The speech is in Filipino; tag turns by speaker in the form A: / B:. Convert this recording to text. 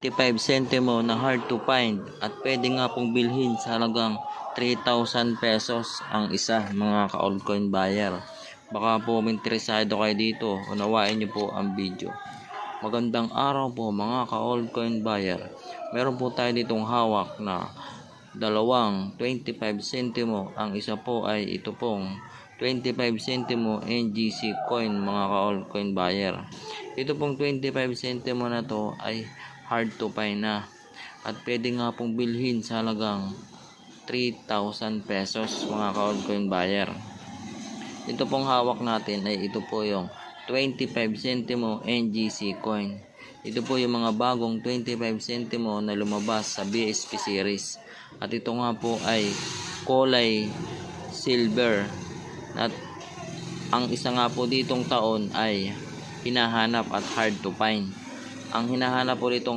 A: 55 centimo na hard to find at pwede nga pong bilhin sa halagang 3,000 pesos ang isa mga ka-altcoin buyer. Baka po interesado kayo dito, unawain niyo po ang video. Magandang araw po mga ka-altcoin buyer. Meron po tayo ditong hawak na dalawang 25 centimo. Ang isa po ay ito pong 25 centimo NGC coin mga ka-altcoin buyer. Ito pong 25 centimo na to ay hard to find na at pwede nga pong bilhin sa halagang 3,000 pesos mga ka-altcoin buyer. Ito pong hawak natin ay ito po yung 25 centimo NGC coin. Ito po yung mga bagong 25 centimo na lumabas sa BSP series. At ito nga po ay kulay silver. At ang isa nga po ditong taon ay hinahanap at hard to find. Ang hinahanap po ditong